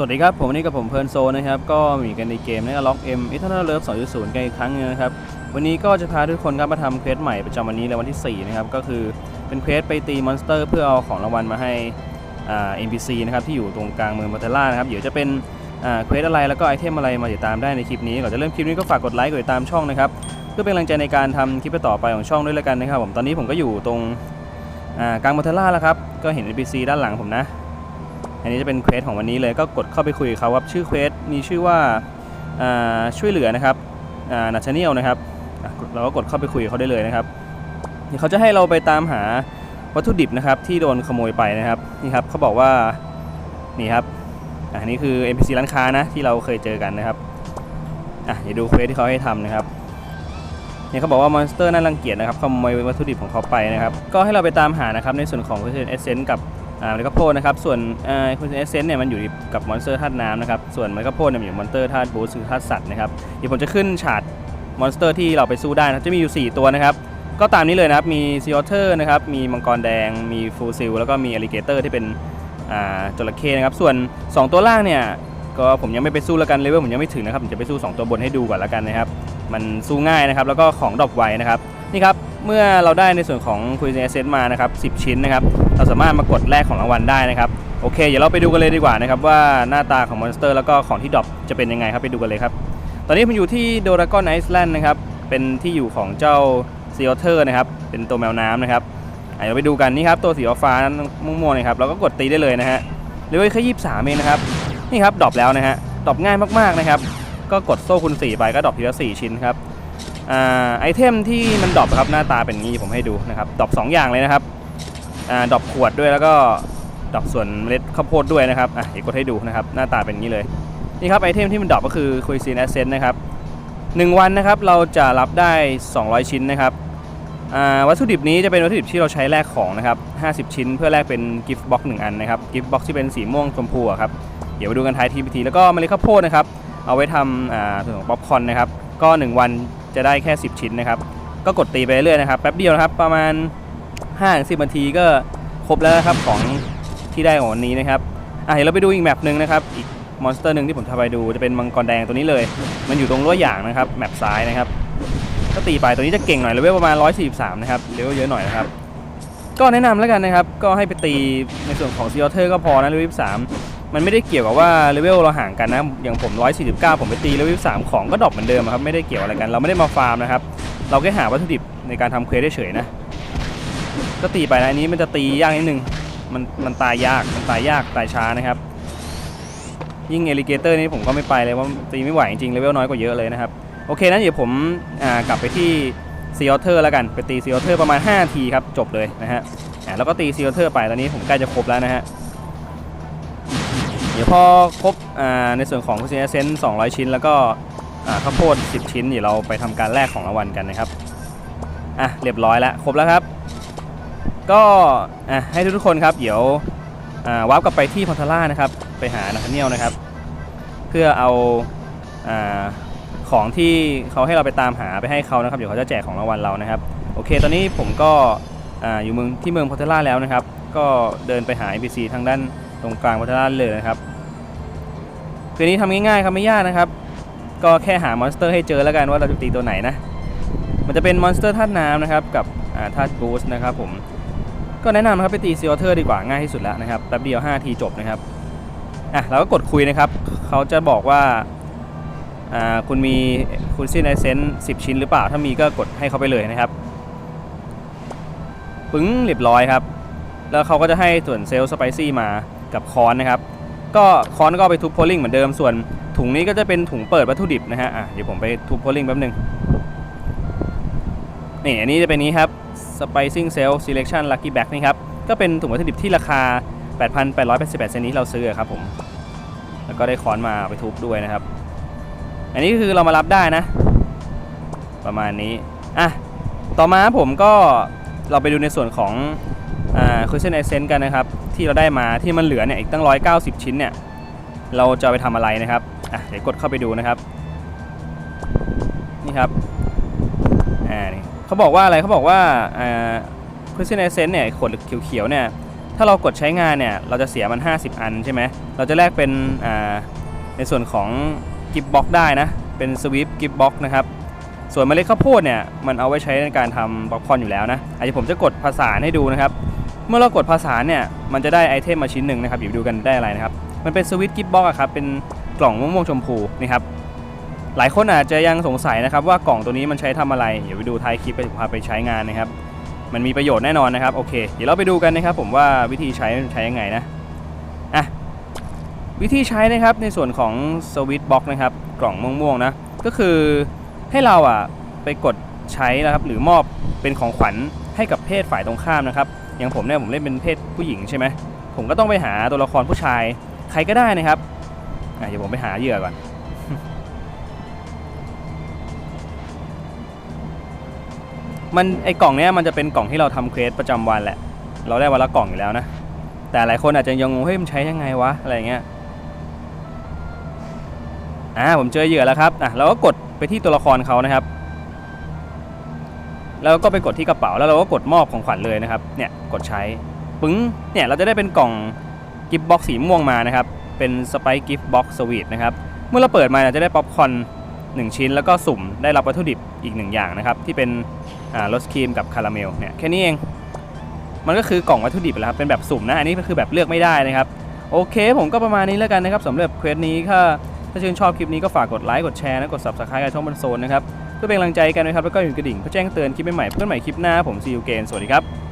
สวัสดีครับ ผมนนี้กับผมเพลิร์นโซนะครับ ก็มีกันในเกมนะครับล็อกเอ็มอิทเทอร์เลิฟ2.0กันอีกครั้งนึงนะครับ วันนี้ก็จะพาทุกคนครับมาทำเควสใหม่ประจำวันนี้เลยวันที่ 4 นะครับ ก็คือเป็นเควสไปตีมอนสเตอร์ เพื่อเอาของรางวัลมาให้อ่า NPC นะครับ ที่อยู่ตรงกลางเมืองบัตเทล่านะครับ เดี๋ยวจะเป็นอ่าเควสอะไรแล้วก็ไอเทมอะไรมาติดตามได้ในคลิปนี้ก่อนจะเริ่มคลิปนี้ก็ฝากกดไลค์กดติดตามช่องนะครับเพื่อเป็นกำลังใจในการทำคลิปต่อไปของช่องด้วยแล้วกันนะครับผมตอนนี้ผมก็อยู่ตรงอ่ากลางบัตเทล่าแล้วครับก็เห็น NPC ด้านหลังผมนะ อันนี้จะเป็นเควสของวันนี้เลยก็กดเข้าไปคุยกับเขาครับชื่อเควสมีชื่อว่าช่วยเหลือนะครับนัชเนียลนะครับเราก็กดเข้าไปคุยกับเขาได้เลยนะครับเดี๋ยวเขาจะให้เราไปตามหาวัตถุดิบนะครับที่โดนขโมยไปนะครับนี่ครับเขาบอกว่านี่ครับอันนี้คือ NPC ร้านค้านะที่เราเคยเจอกันนะครับอะเดี๋ยวดูเควสที่เขาให้ทำนะครับเนี่ยเขาบอกว่ามอนสเตอร์น่ารังเกียจนะครับขโมยวัตถุดิบของเขาไปนะครับ ก็ให้เราไปตามหานะครับในส่วนของเอเซนกับ เมล็ดข้าวโพดนะครับ ส่วนคุณเอเซนเนี่ยมันอยู่กับมอนสเตอร์ธาตุน้ำนะครับ ส่วนเมล็ดข้าวโพดเนี่ยอยู่มอนสเตอร์ธาตุบูสคือธาตุสัตว์นะครับ เดี๋ยวผมจะขึ้นฉากมอนสเตอร์ที่เราไปสู้ได้นะจะมีอยู่ 4 ตัวนะครับ ก็ตามนี้เลยนะครับ มีซีออเทอร์นะครับ มีมังกรแดง มีฟูซิล แล้วก็มีอลิเกเตอร์ที่เป็นจระเข้นะครับ ส่วน 2 ตัวล่างเนี่ย ก็ผมยังไม่ไปสู้แล้วกันเลเวลผมยังไม่ถึงนะครับ ผมจะไปสู้ 2 ตัวบนให้ดูก่อนแล้วกันนะครับ มันสู้ง่ายนะครับ แล้วก็ของดรอปไวนะครับ นี่ครับ เมื่อเราได้ในส่วนของคุยเซนมานะครับ10 ชิ้นนะครับ เราสามารถมากดแลกของรางวัลได้นะครับโอเค เดี๋ยวเราไปดูกันเลยดีกว่านะครับว่าหน้าตาของมอนสเตอร์แล้วก็ของที่ดรอปจะเป็นยังไงครับไปดูกันเลยครับ ตอนนี้ผมอยู่ที่โดรากอนไอซ์แลนด์นะครับ เป็นที่อยู่ของเจ้าซีออเทอร์นะครับ เป็นตัวแมวน้ำนะครับเดี๋ยวไปดูกันนี่ครับตัวสีฟ้านั้นม่วงๆนะครับเราก็กดตีได้เลยนะฮะเลเวลแค่ยี่สามเองนะครับนี่ครับดรอปแล้วนะฮะดรอปง่ายมากๆนะครับ ก็กดโซ่คูณ4ไปก็ดรอปทีละ4ชิ้นครับ ไอเทมที่มันดรอปครับหน้าตาเป็นงี้ผมให้ดูนะครับดรอปสองอย่างเลยนะครับอดรอปขวดด้วยแล้วก็ดรอปส่วนเมล็ดข้าวโพดด้วยนะครับอะเดี๋ยวกดให้ดูนะครับหน้าตาเป็นงี้เลยนี่ครับไอเทมที่มันดรอปก็คือคุยซีนแอสเซนต์นะครับหนึ่งวันนะครับเราจะรับได้ 200 ชิ้นนะครับวัตถุดิบนี้จะเป็นวัตถุดิบที่เราใช้แลกของนะครับ 50 ชิ้นเพื่อแลกเป็นกิฟต์บ็อกซ์หนึ่งอันนะครับกิฟต์บ็อกซ์ที่เป็นสีม่วงชมพูครับเดี๋ยวไปดูกันท้ายทีพีทีแล้วก็เมล็ดข้าวโพดนะครับเอาไว้ทำส่วนของป๊อปคอนนะครับก็ 1 วัน จะได้แค่ 10 ชิ้นนะครับ ก็กดตีไปเรื่อยนะครับแป๊บเดียวนะครับประมาณ5-10นาทีก็ครบแล้วครับของที่ได้ของวันนี้นะครับอะเดี๋ยวเราไปดูอีกแมปหนึ่งนะครับอีกมอนสเตอร์หนึ่งที่ผมทำไปดูจะเป็นมังกรแดงตัวนี้เลย มันอยู่ตรงรั้วหยางนะครับแมปซ้ายนะครับก็ตีไปตัวนี้จะเก่งหน่อยเลเวลประมาณ 143 นะครับเลเวลเยอะหน่อยนะครับก็แนะนำแล้วกันนะครับ ก็ให้ไปตีในส่วนของซีออเทอร์ก็พอนะเลเวล23 มันไม่ได้เกี่ยวกับว่าเลเวลเราห่างกันนะ อย่างผม 149 ผมไปตีเลเวล3ของก็ดรอปเหมือนเดิมครับ ไม่ได้เกี่ยวอะไรกัน เราไม่ได้มาฟาร์มนะครับ เราแค่หาวัตถุดิบในการทำเควสเฉยๆนะ ก็ตีไปนะอันนี้มันจะตียากนิดนึง มันมันตายยาก มันตายยาก ตายช้านะครับ ยิ่งเอลิเกเตอร์นี่ผมก็ไม่ไปเลยว่าตีไม่ไหวจริงๆเลเวลน้อยกว่าเยอะเลยนะครับ โอเคนั้นเดี๋ยวผมกลับไปที่ซีออเทอร์แล้วกัน ไปตีซีออเทอร์ประมาณ5ทีครับ จบเลยนะฮะ แล้วก็ตีซีออเทอร์ไปตอนนี้ผมใกล้จะครบแล้วนะฮะ ดี๋ยวพอครบในส่วนของคุซิเนเซน200 ชิ้น แล้วก็ข้าวโพด 10 ชิ้นเดี๋ยวเราไปทำการแลกของรางวัลกันนะครับอะเรียบร้อยแล้วครบแล้วครับ ก็อะให้ทุกๆคนครับ เดี๋ยววาร์ปกลับไปที่พอทาร่านะครับ ไปหานาธาเนียลนะครับ เพื่อเอาอ่าของที่เขาให้เราไปตามหาไปให้เขานะครับ เดี๋ยวเขาจะแจกของรางวัลเรานะครับ โอเค ตอนนี้ผมก็ออยู่เมืองที่เมืองพอทาร่าแล้วนะครับ ก็เดินไปหา NPC ทางด้าน ตรงกลางวัฒนธเลยนะครับคืนนี้ทำง่ายๆครับไม่ยากนะครับ ก็แค่หามอนสเตอร์ให้เจอแล้วกันว่าเราจะตีตัวไหนนะ มันจะเป็นมอนสเตอร์ธาตุน้ำนะครับกับอ่าธาตุบูสนะครับผมก็แนะนำนะครับไปตีซีออเทอร์ดีกว่าง่ายที่สุดแล้วนะครับแป๊บเดียว5ทีจบนะครับอะเราก็กดคุยนะครับเขาจะบอกว่าอ่าคุณมีคุณซินไอเซนสิบชิ้นหรือเปล่าถ้ามีก็กดให้เขาไปเลยนะครับปึ้งเรียบร้อยครับ แล้วเขาก็จะให้ส่วนเซลล์สไปซี่มา กับคอนนะครับ ก็คอนก็ไปทุบโพลิงเหมือนเดิมส่วนถุงนี้ก็จะเป็นถุงเปิดวัตถุดิบนะฮะอะเดี๋ยวผมไปทุบโพลิงแป๊บหนึงนี่อันนี้จะเป็นนี้ครับ Spicing Cell Selection Lucky Bag นี่ครับ ก็เป็นถุงวัตถุดิบที่ราคา 8,888เซนนี้เราซื้อครับผม แล้วก็ได้คอนมาเอาไปทุบด้วยนะครับ อันนี้คือเรามารับได้นะ ประมาณนี้ อะ ต่อมาผมก็เราไปดูในส่วนของอ่าคุชเชนไอเซนกันนะครับ ที่เราได้มาที่มันเหลือเนี่ยอีกตั้ง 190 ชิ้นเนี่ยเราจะไปทำอะไรนะครับอะเดี๋ยวกดเข้าไปดูนะครับ นี่ครับอ่านี่เขาบอกว่าอะไรเขาบอกว่าอ่าคุชเชนเซนเนี่ยขวดเขียวๆเนี่ยถ้าเรากดใช้งานเนี่ยเราจะเสียมัน 50 อันใช่ไหมเราจะแลกเป็นอ่าในส่วนของกิฟบ็อกได้นะเป็นสวิปกิฟบ็อกนะครับส่วนเมล็ดข้าวโพดเนี่ยมันเอาไว้ใช้ในการทำป๊อปคอนอยู่แล้วนะอาจจะผมจะกดภาษาให้ดูนะครับ เมื่อเรากดภาษาเนี่ยมันจะได้ไอเทมมาชิ้นหนึ่งนะครับเดี๋ยวดูกันได้อะไรนะครับ มันเป็นสวิตกิฟบ็อกครับเป็นกล่องม่วงๆชมพูนี่ครับหลายคนอาจจะยังสงสัยนะครับว่ากล่องตัวนี้มันใช้ทำอะไรเดี๋ยวไปดูท้ายคลิปไปพาไปใช้งานนะครับ มันมีประโยชน์แน่นอนนะครับโอเค เดี๋ยวเราไปดูกันนะครับ ผมว่าวิธีใช้ใช้ยังไงนะอะวิธีใช้นะครับในส่วนของสวิตบ็อกนะครับกล่องม่วงๆนะก็คือให้เราอะไปกดใช้นะครับหรือมอบเป็นของขวัญ ให้กับเพศฝ่ายตรงข้ามนะครับอย่างผมเนี่ยผมเล่นเป็นเพศผู้หญิงใช่ไหมผมก็ต้องไปหาตัวละครผู้ชายใครก็ได้นะครับอะเดี๋ยวผมไปหาเหยื่อก่อนมันไอกล่องเนี้ยมันจะเป็นกล่องที่เราทำเควสประจำวันแหละ เราได้วันละกล่องอยู่แล้วนะ แต่หลายคนอาจจะยังงงเฮ้ยมันใช้ยังไงวะอะไรเงี้ยอ่าผมเจอเหยื่อแล้วครับอะเราก็กดไปที่ตัวละครเขานะครับ แล้วก็ไปกดที่กระเป๋าแล้วเราก็กดมอบของขวัญเลยนะครับเนี่ยกดใช้ปึ้งเนี่ยเราจะได้เป็นกล่องกิฟต์บ็อกสีม่วงมานะครับเป็นสไปกิฟต์บ็อกสวีทนะครับเมื่อเราเปิดมานะจะได้ป๊อปคอร์นหนึ่งชิ้น แล้วก็สุ่มได้รับวัตถุดิบอีกหนึ่งอย่างนะครับที่เป็นอ่ารสครีมกับคาราเมลเนี่ยแค่นี้เองมันก็คือกล่องวัตถุดิบแหละครับเป็นแบบสุ่มนะอันนี้ก็คือแบบเลือกไม่ได้นะครับโอเค ผมก็ประมาณนี้แล้วกันนะครับสำหรับเควสนี้ถ้า ถ้าชื่นชอบคลิปนี้ก็ฝากกดไลค์กดแชร์และกด subscribe กับช่องบันโซนนะครับเพื่อเป็นกำลังใจกันนะครับแล้วก็อยู่กระดิ่งเพื่อแจ้งเตือนคลิปใหม่ๆเพื่อนใหม่คลิปหน้าผมซีอูเกนสวัสดีครับ